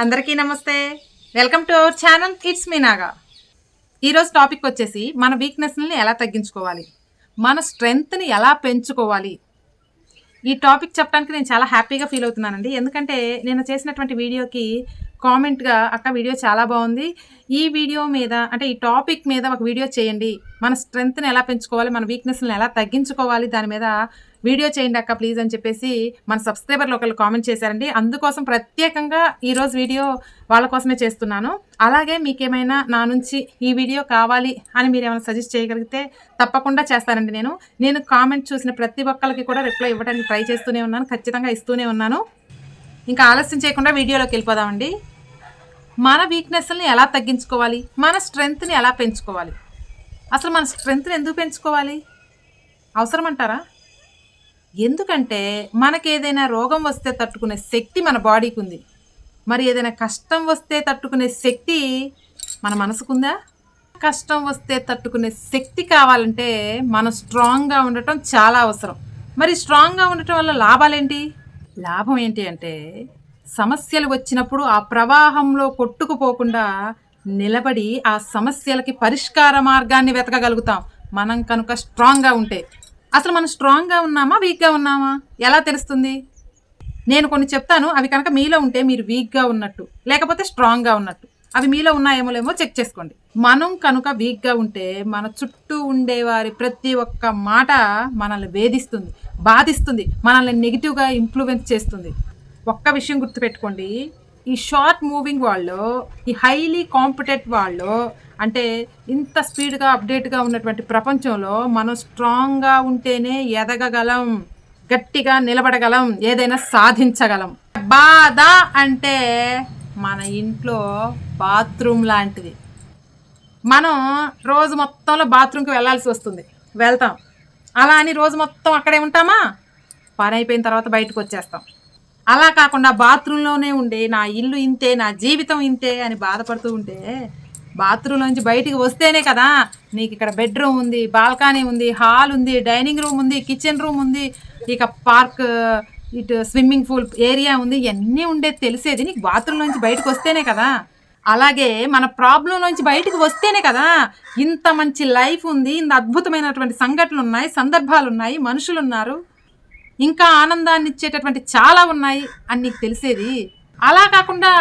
అందరికీ నమస్తే. Welcome to our channel it's me Naga ఈరోజు టాపిక్ వచ్చేసి మన వీక్నెస్ని ఎలా తగ్గించుకోవాలి? మన స్ట్రెంగ్త్ని ఎలా పెంచుకోవాలి? ఈ టాపిక్ చెప్పడానికి నేను చాలా హ్యాపీగా ఫీల్ అవుతున్నానండి. ఎందుకంటే నేను చేసినటువంటి వీడియోకి కామెంట్గా అక్క వీడియో చాలా బాగుంది. ఈ వీడియో మీద అంటే ఈ టాపిక్ మీద ఒక వీడియో చేయండి. మన స్ట్రెంగ్త్ని ఎలా పెంచుకోవాలి మన వీక్నెస్ని ఎలా తగ్గించుకోవాలి దాని మీద వీడియో చేయండి అక్క ప్లీజ్ అని చెప్పేసి మన సబ్స్క్రైబర్లు ఒకళ్ళు కామెంట్ చేశారండి. అందుకోసం ప్రత్యేకంగా ఈరోజు వీడియో వాళ్ళ కోసమే చేస్తున్నాను. అలాగే మీకేమైనా నా నుంచి ఈ వీడియో కావాలి అని మీరు ఏమైనా సజెస్ట్ చేయగలిగితే తప్పకుండా చేస్తానండి నేను. నేను కామెంట్ చూసిన ప్రతి ఒక్కరికి కూడా రిప్లై ఇవ్వడానికి ట్రై చేస్తూనే ఉన్నాను ఖచ్చితంగా ఇస్తూనే ఉన్నాను. ఇంకా ఆలస్యం చేయకుండా వీడియోలోకి వెళ్ళిపోదామండి. మన వీక్నెస్ని ఎలా తగ్గించుకోవాలి? మన స్ట్రెంగ్త్ని ఎలా పెంచుకోవాలి? అసలు మన స్ట్రెంగ్త్ని ఎందుకు పెంచుకోవాలి? అవసరం అంటారా ఎందుకంటే మనకి ఏదైనా రోగం వస్తే తట్టుకునే శక్తి మన బాడీకి ఉంది మరి ఏదైనా కష్టం వస్తే తట్టుకునే శక్తి మన మనసుకుందా? కష్టం వస్తే తట్టుకునే శక్తి కావాలంటే మనం స్ట్రాంగ్గా ఉండటం చాలా అవసరం. మరి స్ట్రాంగ్గా ఉండటం వల్ల లాభాలేంటి? లాభం ఏంటి అంటే సమస్యలు వచ్చినప్పుడు ఆ ప్రవాహంలో కొట్టుకుపోకుండా నిలబడి ఆ సమస్యలకి పరిష్కార మార్గాన్ని వెతకగలుగుతాం. మనం కనుక స్ట్రాంగ్గా ఉంటే. అసలు మనం స్ట్రాంగ్గా ఉన్నామా వీక్గా ఉన్నామా? ఎలా తెలుస్తుంది? నేను కొన్ని చెప్తాను అవి కనుక మీలో ఉంటే మీరు వీక్గా ఉన్నట్టు లేకపోతే స్ట్రాంగ్గా ఉన్నట్టు. అవి మీలో ఉన్నాయేమో లేమో చెక్ చేసుకోండి. మనం కనుక వీక్గా ఉంటే మన చుట్టూ ఉండేవారి ప్రతి ఒక్క మాట మనల్ని వేధిస్తుంది బాధిస్తుంది మనల్ని నెగిటివ్గా ఇన్ఫ్లుయెన్స్ చేస్తుంది. ఒక్క విషయం గుర్తుపెట్టుకోండి. ఈ షార్ట్ మూవింగ్ వాళ్ళు ఈ హైలీ కాంపిటెంట్ వాళ్ళు అంటే ఇంత స్పీడ్గా అప్డేట్గా ఉన్నటువంటి ప్రపంచంలో మనం స్ట్రాంగ్గా ఉంటేనే ఎదగగలం గట్టిగా నిలబడగలం ఏదైనా సాధించగలం. బాధ అంటే మన ఇంట్లో బాత్రూమ్ లాంటిది. మనం రోజు మొత్తంలో బాత్రూమ్కి వెళ్ళాల్సి వస్తుంది. వెళ్తాం. అలా అని రోజు మొత్తం అక్కడే ఉంటామా? పని అయిపోయిన తర్వాత బయటకు వచ్చేస్తాం. అలా కాకుండా బాత్రూంలోనే ఉండే నా ఇల్లు ఇంతే నా జీవితం ఇంతే అని బాధపడుతూ ఉంటే బాత్రూంలోంచి బయటికి వస్తేనే కదా నీకు ఇక్కడ బెడ్రూమ్ ఉంది బాల్కనీ ఉంది హాల్ ఉంది డైనింగ్ రూమ్ ఉంది కిచెన్ రూమ్ ఉంది ఇక పార్క్ ఇటు స్విమ్మింగ్ పూల్ ఏరియా ఉంది ఇవన్నీ ఉండేది తెలిసేది నీకు బాత్రూమ్ నుంచి బయటకు వస్తేనే కదా. అలాగే మన ప్రాబ్లం నుంచి బయటకు వస్తేనే కదా ఇంత మంచి లైఫ్ ఉంది ఇంత అద్భుతమైనటువంటి సంఘటనలు ఉన్నాయి సందర్భాలు ఉన్నాయి మనుషులు ఉన్నారు. ఇంకా ఆనందాన్ని ఇచ్చేటటువంటి చాలా ఉన్నాయి అని నీకు తెలిసేది? అలా కాకుండా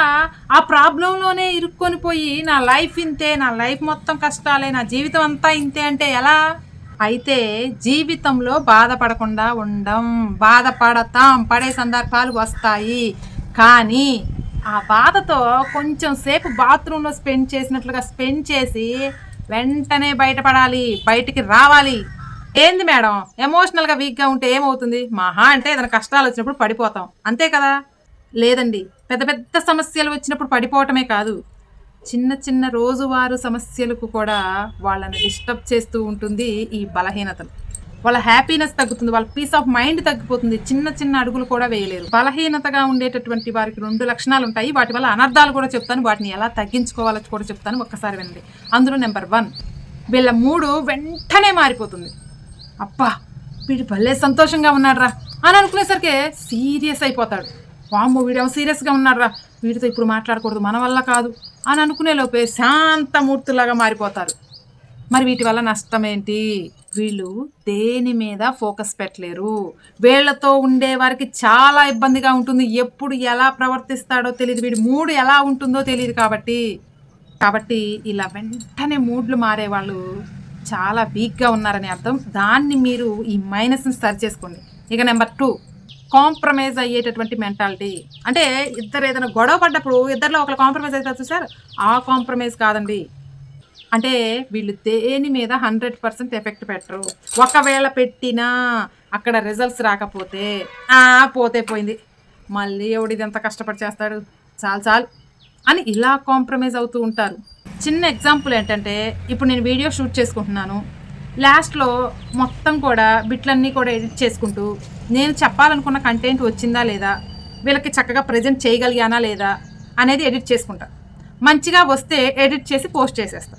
ఆ ప్రాబ్లంలోనే ఇరుక్కొని పోయి నా లైఫ్ ఇంతే నా లైఫ్ మొత్తం కష్టాలే నా జీవితం అంతా ఇంతే అంటే ఎలా? అయితే జీవితంలో బాధపడకుండా ఉండం. బాధపడతాం. పడే సందర్భాలు వస్తాయి. కానీ ఆ బాధతో కొంచెం సేపు బాత్రూంలో స్పెండ్ చేసినట్లుగా స్పెండ్ చేసి వెంటనే బయటపడాలి బయటికి రావాలి. ఏంది మేడం? ఎమోషనల్గా వీక్గా ఉంటే ఏమవుతుంది? మహా అంటే ఏదైనా కష్టాలు వచ్చినప్పుడు పడిపోతాం. అంతే కదా? లేదండి. పెద్ద పెద్ద సమస్యలు వచ్చినప్పుడు పడిపోవటమే కాదు. చిన్న చిన్న రోజువారు సమస్యలకు కూడా వాళ్ళని డిస్టర్బ్ చేస్తూ ఉంటుంది ఈ బలహీనతలు. వాళ్ళ హ్యాపీనెస్ తగ్గుతుంది. వాళ్ళ పీస్ ఆఫ్ మైండ్ తగ్గిపోతుంది. చిన్న చిన్న అడుగులు కూడా వేయలేరు. బలహీనతగా ఉండేటటువంటి వారికి రెండు లక్షణాలు ఉంటాయి. వాటి వల్ల అనర్థాలు కూడా చెప్తాను. వాటిని ఎలా తగ్గించుకోవాలో కూడా చెప్తాను. ఒక్కసారి వినండి. అందులో నెంబర్ వన్ వీళ్ళ మూడు వెంటనే మారిపోతుంది. అబ్బా వీడు భలే సంతోషంగా ఉన్నాడురా. అని అనుకునేసరికి సీరియస్ అయిపోతాడు. వామ్మో వీడేమో సీరియస్గా ఉన్నాడురా. వీడితో ఇప్పుడు మాట్లాడకూడదు మన వల్ల కాదు అని అనుకునే లోపే శాంతమూర్తులాగా మారిపోతారు మరి వీటి వల్ల నష్టం ఏంటి వీళ్ళు దేని మీద ఫోకస్ పెట్టలేరు. వీళ్ళతో ఉండే వారికి చాలా ఇబ్బందిగా ఉంటుంది. ఎప్పుడు ఎలా ప్రవర్తిస్తాడో తెలియదు వీడి మూడు ఎలా ఉంటుందో తెలియదు కాబట్టి. కాబట్టి ఇలా వెంటనే మూడ్లు మారే వాళ్ళు చాలా వీక్గా ఉన్నారని అర్థం. దాన్ని మీరు ఈ మైనస్ని సరి చేసుకోండి. ఇక నెంబర్ టూ కాంప్రమైజ్ అయ్యేటటువంటి మెంటాలిటీ. అంటే ఇద్దరు ఏదైనా గొడవ పడ్డప్పుడు ఇద్దరిలో ఒకరు కాంప్రమైజ్ అవుతారు చూసారు? ఆ కాంప్రమైజ్ కాదండి. అంటే వీళ్ళు దేని మీద హండ్రెడ్ పర్సెంట్ ఎఫెక్ట్ పెట్టరు. ఒకవేళ పెట్టినా అక్కడ రిజల్ట్స్ రాకపోతే ఆ పోతే పోయింది. మళ్ళీ ఎవడిది ఇదంతా కష్టపడి చేస్తాడు? చాలు చాలు అని ఇలా కాంప్రమైజ్ అవుతూ ఉంటారు. చిన్న ఎగ్జాంపుల్ ఏంటంటే ఇప్పుడు నేను వీడియో షూట్ చేసుకుంటున్నాను. లాస్ట్లో మొత్తం కూడా బిట్లన్నీ కూడా ఎడిట్ చేసుకుంటూ నేను చెప్పాలనుకున్న కంటెంట్ వచ్చిందా లేదా వీళ్ళకి చక్కగా ప్రజెంట్ చేయగలిగానా లేదా అనేది ఎడిట్ చేసుకుంటా. మంచిగా వస్తే ఎడిట్ చేసి పోస్ట్ చేసేస్తా.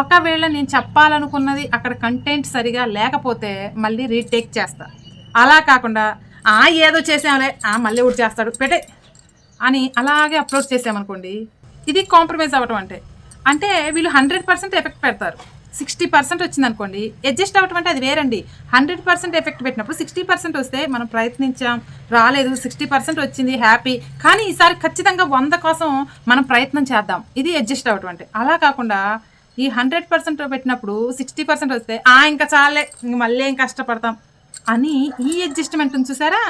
ఒకవేళ నేను చెప్పాలనుకున్నది అక్కడ కంటెంట్ సరిగా లేకపోతే మళ్ళీ రీటేక్ చేస్తా. అలా కాకుండా ఆ ఏదో చేసాంలే ఆ మళ్ళీ ఒకటి చేస్తాడు పెట్టే అని అలాగే అప్రోచ్ చేసామనుకోండి ఇది కాంప్రమైజ్ అవ్వటం అంటే. అంటే వీళ్ళు హండ్రెడ్ పర్సెంట్ ఎఫెక్ట్ పెడతారు. సిక్స్టీ పర్సెంట్ వచ్చింది అనుకోండి అడ్జస్ట్ అవటం అంటే అది వేరండి. హండ్రెడ్ పర్సెంట్ ఎఫెక్ట్ పెట్టినప్పుడు సిక్స్టీ పర్సెంట్ వస్తే మనం ప్రయత్నించాం రాలేదు సిక్స్టీ పర్సెంట్ వచ్చింది హ్యాపీ కానీ ఈసారి ఖచ్చితంగా వంద కోసం మనం ప్రయత్నం చేద్దాం. ఇది అడ్జస్ట్ అవటం అంటే అలా కాకుండా ఈ హండ్రెడ్ పర్సెంట్ పెట్టినప్పుడు సిక్స్టీ పర్సెంట్ వస్తే ఆ ఇంకా చాలే ఇంక మళ్ళీ ఏం కష్టపడతాం అని ఈ అడ్జస్ట్మెంట్ చూసారా?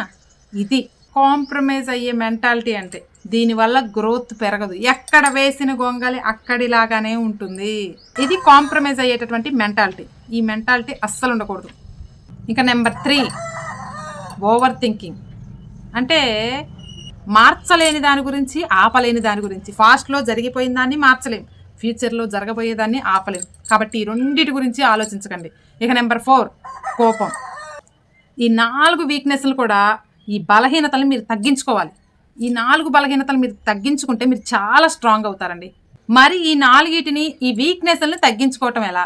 ఇది. కాంప్రమైజ్ అయ్యే మెంటాలిటీ అంటే. దీనివల్ల గ్రోత్ పెరగదు. ఎక్కడ వేసిన గొంగలి అక్కడిలాగానే ఉంటుంది. ఇది కాంప్రమైజ్ అయ్యేటటువంటి మెంటాలిటీ ఈ మెంటాలిటీ అస్సలు ఉండకూడదు. ఇంకా నెంబర్ త్రీ ఓవర్ థింకింగ్ అంటే మార్చలేని దాని గురించి ఆపలేని దాని గురించి. ఫాస్ట్లో జరిగిపోయిన దాన్ని మార్చలేం. ఫ్యూచర్లో జరగబోయేదాన్ని ఆపలేం. కాబట్టి ఈ రెండింటి గురించి ఆలోచించకండి. ఇక నెంబర్ ఫోర్ కోపం. ఈ నాలుగు వీక్నెస్లు కూడా ఈ బలహీనతలు మీరు తగ్గించుకోవాలి. ఈ నాలుగు బలహీనతలు మీరు తగ్గించుకుంటే మీరు చాలా స్ట్రాంగ్ అవుతారండి. మరి ఈ నాలుగిటిని ఈ వీక్నెస్ని తగ్గించుకోవటం ఎలా?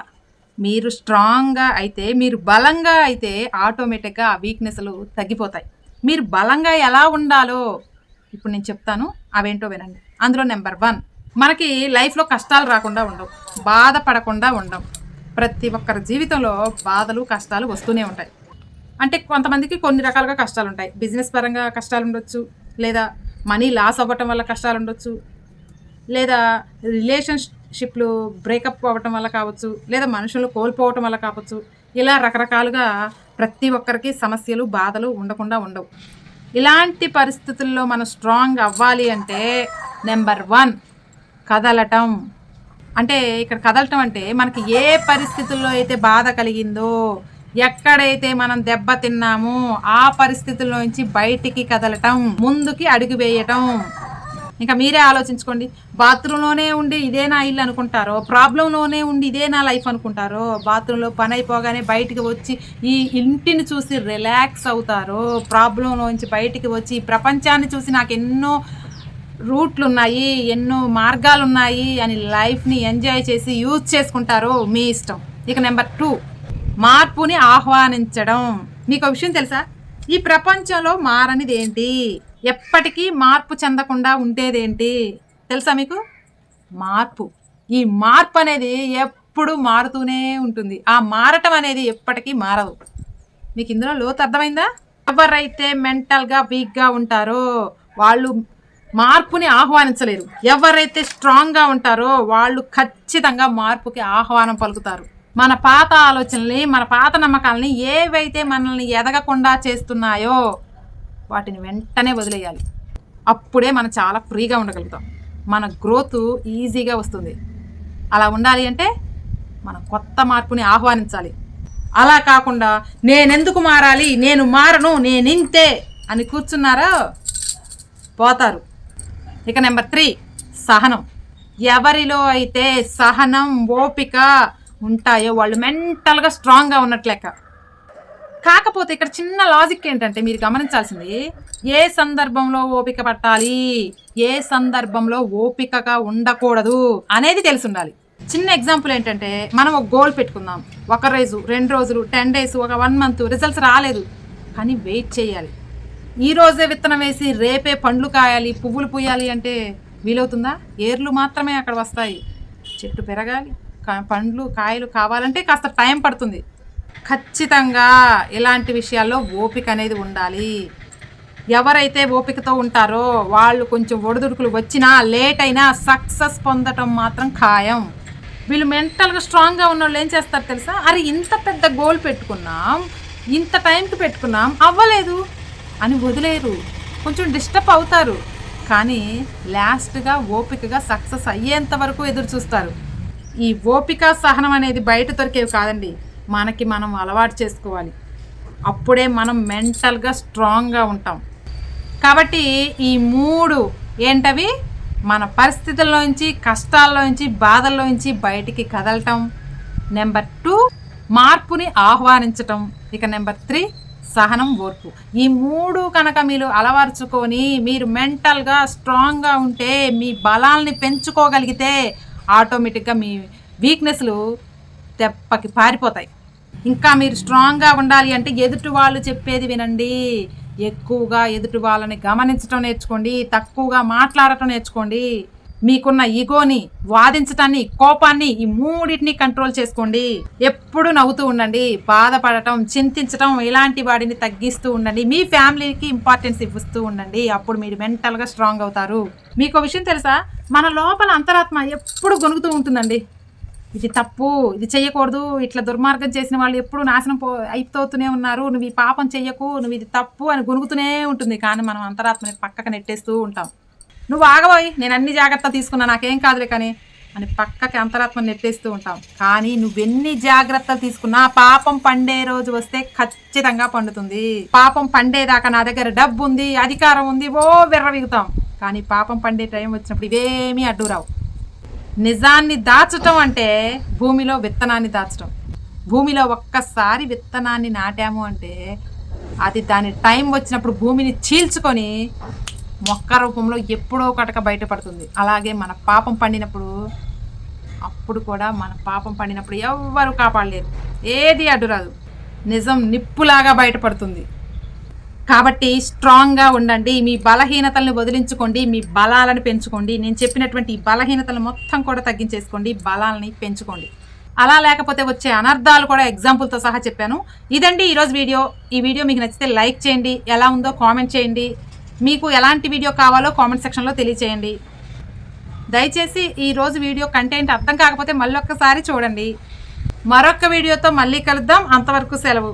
మీరు స్ట్రాంగ్గా అయితే మీరు బలంగా అయితే ఆటోమేటిక్గా ఆ వీక్నెస్లు తగ్గిపోతాయి. మీరు బలంగా ఎలా ఉండాలో ఇప్పుడు నేను చెప్తాను అవేంటో వినండి. అందులో నెంబర్ వన్ మనకి లైఫ్లో కష్టాలు రాకుండా ఉండవు బాధపడకుండా ఉండవు. ప్రతి ఒక్కరి జీవితంలో బాధలు కష్టాలు వస్తూనే ఉంటాయి. అంటే కొంతమందికి కొన్ని రకాలుగా కష్టాలు ఉంటాయి బిజినెస్ పరంగా కష్టాలు ఉండొచ్చు లేదా మనీ లాస్ అవ్వటం వల్ల కష్టాలు ఉండొచ్చు. లేదా రిలేషన్షిప్లు బ్రేకప్ అవ్వటం వల్ల కావచ్చు లేదా మనుషులు కోల్పోవటం వల్ల కావచ్చు. ఇలా రకరకాలుగా ప్రతి ఒక్కరికి సమస్యలు బాధలు ఉండకుండా ఉండవు. ఇలాంటి పరిస్థితుల్లో మనం స్ట్రాంగ్ అవ్వాలి అంటే నెంబర్ వన్ కదలటం. అంటే ఇక్కడ కదలటం అంటే మనకి ఏ పరిస్థితుల్లో అయితే బాధ కలిగిందో ఎక్కడైతే మనం దెబ్బ తిన్నామో ఆ పరిస్థితుల్లోంచి బయటికి కదలటం ముందుకి అడుగు వేయటం. ఇంకా మీరే ఆలోచించుకోండి. బాత్రూంలోనే ఉండి ఇదే నా ఇల్లు అనుకుంటారో ప్రాబ్లంలోనే ఉండి ఇదే నా లైఫ్ అనుకుంటారో బాత్రూంలో పని అయిపోగానే బయటికి వచ్చి ఈ ఇంటిని చూసి రిలాక్స్ అవుతారో ప్రాబ్లంలోంచి బయటికి వచ్చి ఈ ప్రపంచాన్ని చూసి నాకు ఎన్నో రూట్లు ఉన్నాయి ఎన్నో మార్గాలు ఉన్నాయి అని లైఫ్ని ఎంజాయ్ చేసి యూజ్ చేసుకుంటారో మీ ఇష్టం. ఇక నెంబర్ టూ. మార్పుని ఆహ్వానించడం. మీకు ఒక విషయం తెలుసా? ఈ ప్రపంచంలో మారనిది ఏంటి ఎప్పటికీ మార్పు చెందకుండా ఉండేదేంటి? తెలుసా మీకు? మార్పు. ఈ మార్పు అనేది ఎప్పుడు మారుతూనే ఉంటుంది. ఆ మారటం అనేది ఎప్పటికీ మారదు. మీకు ఇందులో లోతు అర్థమైందా? ఎవరైతే మెంటల్గా వీక్గా ఉంటారో వాళ్ళు మార్పుని ఆహ్వానించలేరు. ఎవరైతే స్ట్రాంగ్గా ఉంటారో వాళ్ళు ఖచ్చితంగా మార్పుకి ఆహ్వానం పలుకుతారు. మన పాత ఆలోచనల్ని మన పాత నమ్మకాలని ఏవైతే మనల్ని ఎదగకుండా చేస్తున్నాయో వాటిని వెంటనే వదిలేయాలి. అప్పుడే మనం చాలా ఫ్రీగా ఉండగలుగుతాం. మన గ్రోత్ ఈజీగా వస్తుంది. అలా ఉండాలి అంటే మనం కొత్త మార్పుని ఆహ్వానించాలి. అలా కాకుండా నేనెందుకు మారాలి? నేను మారను నేనింతే అని కూర్చున్నారో పోతారు. ఇక నెంబర్ త్రీ సహనం. ఎవరిలో అయితే సహనం ఓపిక ఉంటాయో వాళ్ళు మెంటల్గా స్ట్రాంగ్గా ఉన్నట్లేక కాకపోతే ఇక్కడ చిన్న లాజిక్ ఏంటంటే మీరు గమనించాల్సింది ఏ సందర్భంలో ఓపిక పట్టాలి ఏ సందర్భంలో ఓపికగా ఉండకూడదు అనేది తెలిసి ఉండాలి చిన్న ఎగ్జాంపుల్ ఏంటంటే మనం ఒక గోల్ పెట్టుకుందాం. ఒక రోజు రెండు రోజులు టెన్ డేస్ ఒక వన్ మంత్ రిజల్ట్స్ రాలేదు. కానీ వెయిట్ చేయాలి. ఈ రోజే విత్తనం వేసి రేపే పండ్లు కాయాలి పువ్వులు పూయాలి అంటే వీలవుతుందా? ఏర్లు మాత్రమే అక్కడ వస్తాయి. చెట్టు పెరగాలి. పండ్లు కాయలు కావాలంటే కాస్త టైం పడుతుంది. ఖచ్చితంగా ఇలాంటి విషయాల్లో ఓపిక అనేది ఉండాలి. ఎవరైతే ఓపికతో ఉంటారో వాళ్ళు కొంచెం ఒడిదుడుకులు వచ్చినా లేట్ అయినా సక్సెస్ పొందటం మాత్రం ఖాయం. వీళ్ళు మెంటల్గా స్ట్రాంగ్గా ఉన్న వాళ్ళు ఏం చేస్తారు తెలుసా? అరే ఇంత పెద్ద గోల్ పెట్టుకున్నాం ఇంత టైంకి పెట్టుకున్నాం అవ్వలేదు అని వదిలేరు. కొంచెం డిస్టర్బ్ అవుతారు. కానీ లాస్ట్గా ఓపికగా సక్సెస్ అయ్యేంత వరకు ఎదురు చూస్తారు. ఈ ఓపిక సహనం అనేది బయట దొరికేవి కాదండి. మనకి మనం అలవాటు చేసుకోవాలి. అప్పుడే మనం మెంటల్గా స్ట్రాంగ్గా ఉంటాం. కాబట్టి ఈ మూడు ఏంటవి? మన పరిస్థితుల్లోంచి కష్టాల్లోంచి బాధల్లోంచి బయటికి కదలటం. నెంబర్ టూ మార్పుని ఆహ్వానించటం. ఇక నెంబర్ త్రీ సహనం ఓర్పు. ఈ మూడు కనుక మీరు అలవర్చుకొని మీరు మెంటల్గా స్ట్రాంగ్గా ఉంటే మీ బలాల్ని పెంచుకోగలిగితే ఆటోమేటిక్గా మీ వీక్నెస్లు తెప్పకి పారిపోతాయి. ఇంకా మీరు స్ట్రాంగ్గా ఉండాలి అంటే ఎదుటి వాళ్ళు చెప్పేది వినండి. ఎక్కువగా ఎదుటి వాళ్ళని గమనించడం నేర్చుకోండి. తక్కువగా మాట్లాడటం నేర్చుకోండి. మీకున్న ఈగోని వాదించటాన్ని కోపాన్ని ఈ మూడింటిని కంట్రోల్ చేసుకోండి. ఎప్పుడు నవ్వుతూ ఉండండి బాధపడటం చింతించటం ఇలాంటి వాడిని తగ్గిస్తూ ఉండండి. మీ ఫ్యామిలీకి ఇంపార్టెన్స్ ఇవ్వస్తూ ఉండండి. అప్పుడు మీరు మెంటల్గా స్ట్రాంగ్ అవుతారు. మీకు విషయం తెలుసా? మన లోపల అంతరాత్మ ఎప్పుడు గొనుగుతూ ఉంటుందండి. ఇది తప్పు ఇది చేయకూడదు ఇట్లా దుర్మార్గం చేసిన వాళ్ళు ఎప్పుడు నాశనం పో అయిపోతూనే ఉన్నారు. నువ్వు ఈ పాపం చెయ్యకు నువ్వు ఇది తప్పు అని గొనుగుతూనే ఉంటుంది. కానీ మనం అంతరాత్మని పక్కకు నెట్టేస్తూ ఉంటాం. నువ్వు ఆగబోయి నేను అన్ని జాగ్రత్తలు తీసుకున్నా నాకేం కాదులే కానీ అని పక్కకి అంతరాత్మని నెట్టేస్తూ ఉంటాం. కానీ నువ్వెన్ని జాగ్రత్తలు తీసుకున్నా పాపం పండే రోజు వస్తే ఖచ్చితంగా పండుతుంది. పాపం పండేదాకా నా దగ్గర డబ్బు ఉంది అధికారం ఉంది ఓ విర్రవిగుతాం. కానీ పాపం పండే టైం వచ్చినప్పుడు ఇవేమీ అడ్డు రావు నిజాన్ని దాచటం అంటే భూమిలో విత్తనాన్ని దాచటం. భూమిలో ఒక్కసారి విత్తనాన్ని నాటాము అంటే అది దాని టైం వచ్చినప్పుడు భూమిని చీల్చుకొని మొక్క రూపంలో ఎప్పుడో ఒకటక బయటపడుతుంది. అలాగే మన పాపం పండినప్పుడు అప్పుడు కూడా మన పాపం పండినప్పుడు ఎవ్వరు కాపాడలేరు. ఏది అడ్డురాదు నిజం నిప్పులాగా బయటపడుతుంది. కాబట్టి స్ట్రాంగ్గా ఉండండి. మీ బలహీనతలను వదిలించుకోండి. మీ బలాలను పెంచుకోండి. నేను చెప్పినటువంటి ఈ బలహీనతలు మొత్తం కూడా తగ్గించేసుకోండి. బలాలని పెంచుకోండి. అలా లేకపోతే వచ్చే అనర్థాలు కూడా ఎగ్జాంపుల్తో సహా చెప్పాను. ఇదండి ఈరోజు వీడియో. ఈ వీడియో మీకు నచ్చితే లైక్ చేయండి. ఎలా ఉందో కామెంట్ చేయండి. మీకు ఎలాంటి వీడియో కావాలో కామెంట్ సెక్షన్లో తెలియచేయండి. దయచేసి ఈ రోజు వీడియో కంటెంట్ అర్థం కాకపోతే మళ్ళీ ఒక్కసారి చూడండి. మరొక వీడియోతో మళ్ళీ కలుద్దాం. అంతవరకు సెలవు.